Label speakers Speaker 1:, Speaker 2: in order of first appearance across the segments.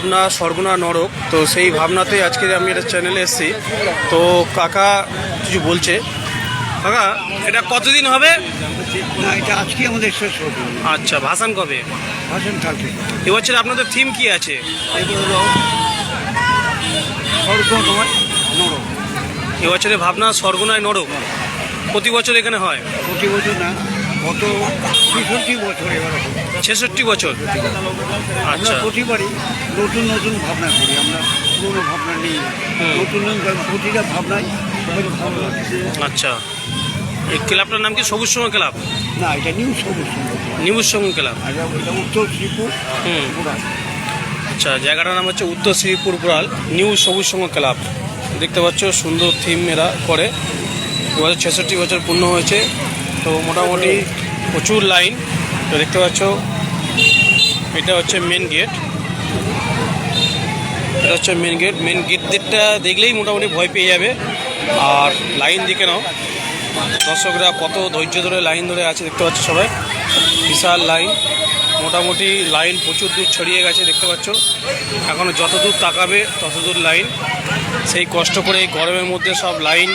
Speaker 1: ভাবনা স্বর্গনা নরক। তো সেই ভাবনাতে আজকে আমি একটা চ্যানেলে এসেছি। তো কাকা কিছু বলছে। কাকা এটা কতদিন হবে?
Speaker 2: এটা আজকে আমাদের শেষ হবে।
Speaker 1: আচ্ছা ভাসান কবে?
Speaker 2: কালকে।
Speaker 1: এবছর আপনাদের থিম কি আছে?
Speaker 2: এগুলো নয় নরক।
Speaker 1: এবছরে ভাবনা স্বর্গনায় নরক। প্রতি বছর এখানে হয়?
Speaker 2: প্রতি বছর না। গত ছেষট্টি বছর এবার
Speaker 1: ছেষট্টি বছর?
Speaker 2: আমরা
Speaker 1: আচ্ছা
Speaker 2: প্রতিবারই নতুন নতুন ভাবনা করি আমরা পুরোনো ভাবনা নেই। নতুন নতুন প্রতিটা ভাবনাই সবাই ভালো লাগে।
Speaker 1: আচ্ছা। এই ক্লাবটার নাম কি? সবুজ সঙ্গ ক্লাব?
Speaker 2: না এটা নিউ সবুজ
Speaker 1: নিবুজ সঙ্গ ক্লাব।
Speaker 2: এটা উত্তর শ্রীপুর
Speaker 1: হুম। আচ্ছা জায়গাটার নাম হচ্ছে উত্তর শ্রীপুর পুরাল নিউ সবুজ সঙ্গ ক্লাব। দেখতে পাচ্ছ সুন্দর থিম এরা করে। দু হাজার ছেষট্টি বছর পূর্ণ হয়েছে। তো মোটামুটি প্রচুর লাইন। তো দেখতে পাচ্ছ, এটা হচ্ছে মেন গেট এটা হচ্ছে মেন গেট মেন গেট দিকটা দেখলেই মোটামুটি ভয় পেয়ে যাবে। আর লাইন দিকে নাও। দর্শকরা কত ধৈর্য ধরে লাইন ধরে আছে দেখতে পাচ্ছ সবাই। বিশাল লাইন। মোটামুটি লাইন প্রচুর দূর ছড়িয়ে গেছে, দেখতে পাচ্ছ। এখনও যত দূর তাকাবে তত দূর লাইন। সেই কষ্ট করে এই গরমের মধ্যে সব লাইন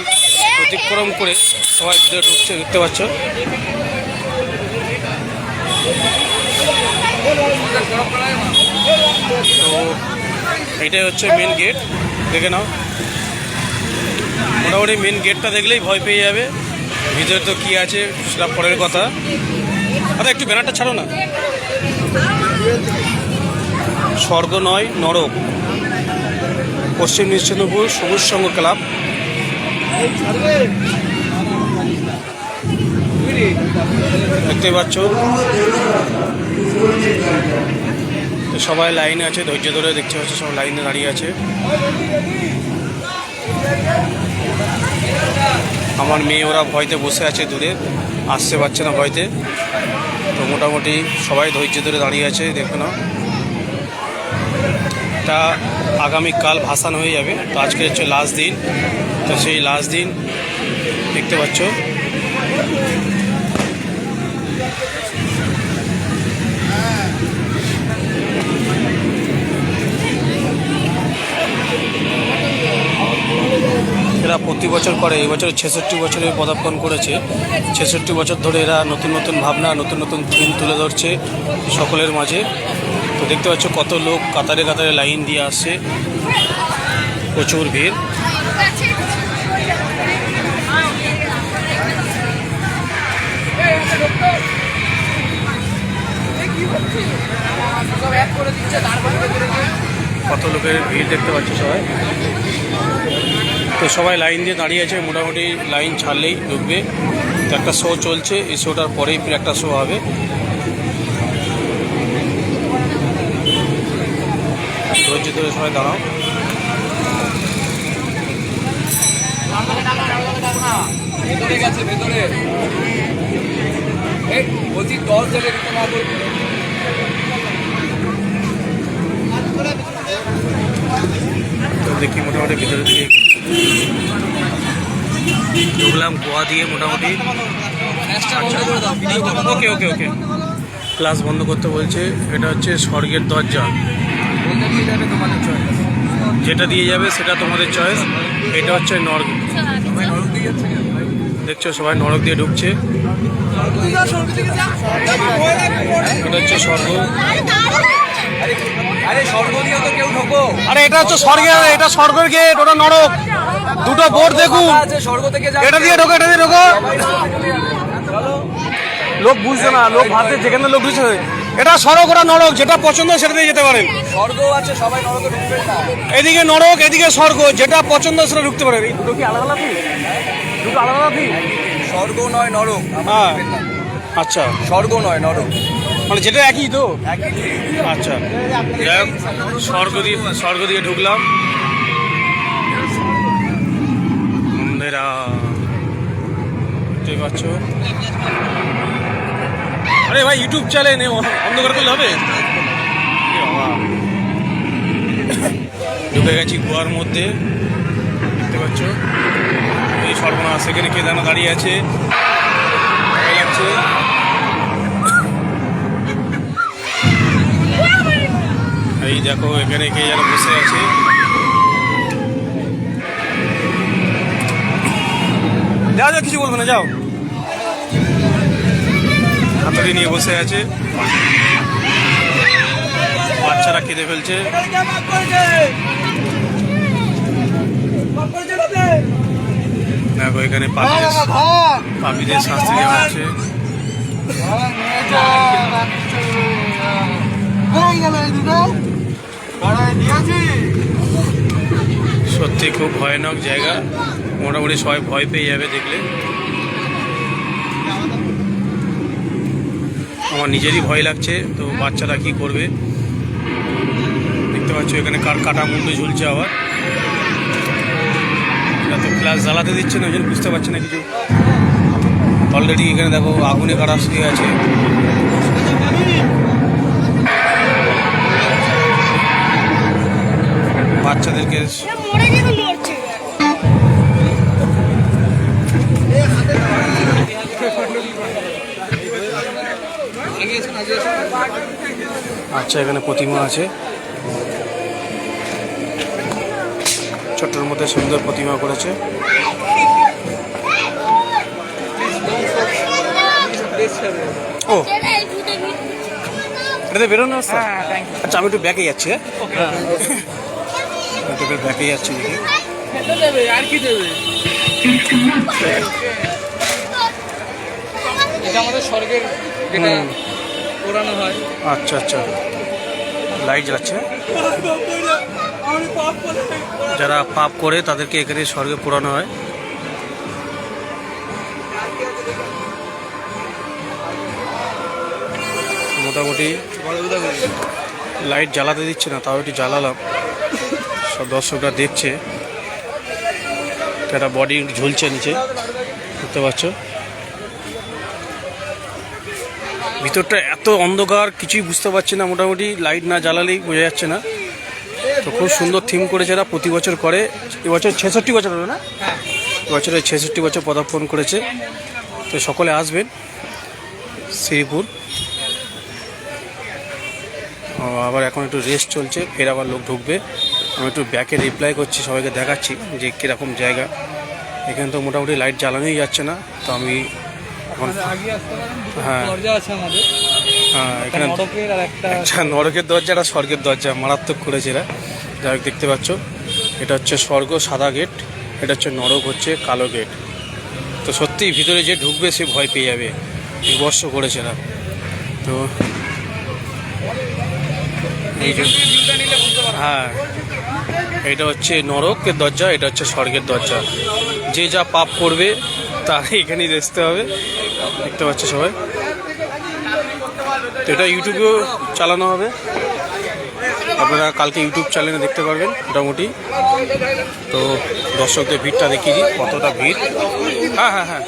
Speaker 1: অতিক্রম করে সবাই ভিতরে ঢুকছে, দেখতে পাচ্ছ। তো এটাই হচ্ছে মেন গেট দেখে নাও। মোটামুটি মেন গেটটা দেখলেই ভয় পেয়ে যাবে। ভিতরে তো কী আছে, সেটা পরের কথা। আরে একটু ব্যানারটা ছাড়ো না। স্বর্গ নয়, নরক। পশ্চিম নিশ্চিন্তপুর সবুজ সংঘ ক্লাব। দেখতে পাচ্ছ। তো সবাই লাইনে আছে, ধৈর্য ধরে দেখতে পাচ্ছ সব লাইনে দাঁড়িয়ে আছে। আমার মেয়ে ওরা ভয়তে বসে আছে দূরে। আসতে পারছে না ভয়তে। তো মোটামুটি সবাই ধৈর্য ধরে দাঁড়িয়ে আছে, দেখো না। এটা আগামীকাল ভাসান হয়ে যাবে। তো আজকে হচ্ছে লাস্ট দিন। তো সেই লাস্ট দিন দেখতে পাচ্ছ। এরা প্রতি বছর করে। এবছর ছেষট্টি বছরে পদার্পণ করেছে। ছেষট্টি বছর ধরে এরা নতুন নতুন ভাবনা, নতুন নতুন থিম তুলে ধরছে সকলের মাঝে। তো দেখতে পাচ্ছ কত লোক কাতারে কাতারে লাইন দিয়ে আসছে। প্রচুর ভিড়। কত লোকের ভিড় দেখতে পাচ্ছ সবাই? তো সবাই লাইন দিয়ে দাঁড়িয়ে আছে, মোটামুটি লাইন ছাড়লেই ঢুকবে। তো একটা শো চলছে, এই শোটার পরেই ফির একটা শো হবে। ধৈর্য ধরে সবাই দাঁড়াও।
Speaker 3: ভেতরে ভেতরে
Speaker 1: দেখি মোটামুটি ভিতরে দিকে ঢুকলাম গোয়া দিয়ে মোটামুটি। ওকে ওকে ওকে। ক্লাস বন্ধ করতে বলছে, এটা হচ্ছে স্বর্গের দরজা। যেটা দিয়ে যাবে সেটা তোমাদের চয়েস এটা হচ্ছে
Speaker 3: নরক?
Speaker 1: দেখছ, সবাই নরক দিয়ে ঢুকছে। এটা হচ্ছে স্বর্গ।
Speaker 3: আরে স্বর্গ দিয়ে তো কেউ ঢোকো।
Speaker 1: আরে এটা হচ্ছে স্বর্গের এটা স্বর্গের গেট ওটা নরক। দুটো বোর্ড দেখুন।
Speaker 3: ফাঁকা আছে স্বর্গ থেকে যাবে
Speaker 1: এটা দিয়ে ঢোকো এটা দিয়ে ঢোকো।
Speaker 3: সবাই নরক চলে। যাবে। চলো
Speaker 1: লোক বুঝছে না লোক ভাবছে যেখানে লোক ঢুকছে। এটা সড়ক ওটা নরক যেটা পছন্দ সেটা দিয়ে যেতে পারেন।
Speaker 3: স্বর্গ আছে সবাই নরকে ঢুকবেন না।
Speaker 1: এদিকে নরক এদিকে স্বর্গ যেটা পছন্দ সেটা ঢুকতে পারেন। এই দুটো কি আলাদা আলাদা দুটো আলাদা আলাদা
Speaker 3: স্বর্গ নয় নরক
Speaker 1: হ্যাঁ। আচ্ছা।
Speaker 3: স্বর্গ নয় নরক।
Speaker 1: মানে যেটা একই তো? আচ্ছা। যাই হোক, স্বর্গ দিয়ে স্বর্গ দিয়ে ঢুকলাম। বন্ধেরা দেখতে পাচ্ছ আরে ভাই ইউটিউব চ্যানেল বন্ধ করে করলে হবে? ঢুকে গেছি গোয়ার মধ্যে। দেখতে পাচ্ছ? সর্বনাশ। সেখানে যেন দাঁড়িয়ে আছে? এই দেখো, এখানে কে যেন বসে আছে। যাও যাও, কিছু বলব না, যাও। হাতুড়ি নিয়ে বসে আছে। বাচ্চারা কেঁদে ফেলছে। দেখো এখানে পাখিদের পাখিদের শাস্তি দেওয়া হচ্ছে। সত্যি খুব ভয়ানক জায়গা। মোটামুটি সবাই ভয় পেয়ে যাবে দেখলে। আমার নিজেরই ভয় লাগছে তো বাচ্চারা কি করবে? দেখতে পাচ্ছ এখানে কার কাটা মুন্ডু ঝুলছে আবার। এটা তো ক্লাস জ্বালাতে দিচ্ছে না ওই জন্য বুঝতে পারছি না কিছু। অলরেডি এখানে দেখো আগুনে কাটা শুয়ে আছে। বাচ্চাদেরকে আচ্ছা এখানে প্রতিমা আছে। ছোট্টর মধ্যে সুন্দর প্রতিমা করেছে। ও এটাতে বেরোনো রাস্তা আচ্ছা আমি একটু ব্যাকে যাচ্ছি হ্যাঁ? আমি একটু ব্যাকে যাচ্ছি দেখি।
Speaker 3: এটা আমাদের স্বর্গের যেটা। হয়।
Speaker 1: আচ্ছা আচ্ছা। লাইট জ্বালাচ্ছে যারা পাপ করে তাদেরকে এখানে স্বর্গে পোড়ানো হয়। মোটামুটি লাইট জ্বালাতে দিচ্ছে না, তাও একটু জ্বালালাম। সব দর্শকরা দেখছে। একটা বডি ঝুলছে নিচে, দেখতে পাচ্ছ? ভিতরটা এত অন্ধকার, কিছুই বুঝতে পারছি না। মোটামুটি লাইট না জ্বালালেই বোঝা যাচ্ছে না। তো খুব সুন্দর থিম করেছে এরা প্রতি বছর করে। এবছর ছেষট্টি বছর হবে না? এবছরে ছেষট্টি বছর পদার্পণ করেছে। তো সকলে আসবেন শ্রীপুর। আবার এখন একটু রেস্ট চলছে ফের আবার লোক ঢুকবে। আমি একটু ব্যাকে রিপ্লাই করছি সবাইকে দেখাচ্ছি যে কীরকম জায়গা। এখানে তো মোটামুটি লাইট জ্বালানোই যাচ্ছে না তো আমি এখন হ্যাঁ। হ্যাঁ এখানে
Speaker 3: নরকের আর একটা
Speaker 1: নরকের দরজা স্বর্গের দরজা মারাত্মক করেছে এরা। যাই দেখতে পাচ্ছ। এটা হচ্ছে স্বর্গ, সাদা গেট। এটা হচ্ছে নরক, হচ্ছে কালো গেট। তো সত্যিই ভিতরে যে ঢুকবে, সে ভয় পেয়ে যাবে। বিবর্ষ করেছে এরা তো এই হ্যাঁ এটা হচ্ছে নরকের দরজা, এটা হচ্ছে স্বর্গের দরজা। যে যা পাপ করবে তার এখানেই দেখতে হবে। দেখতে পাচ্ছে সবাই? তো এটা ইউটিউবেও চালানো হবে। আপনারা কালকে ইউটিউব চ্যানেলে দেখতে পারবেন মোটামুটি। তো দর্শকদের ভিড়টা দেখিয়ে কতটা ভিড়। হ্যাঁ হ্যাঁ হ্যাঁ।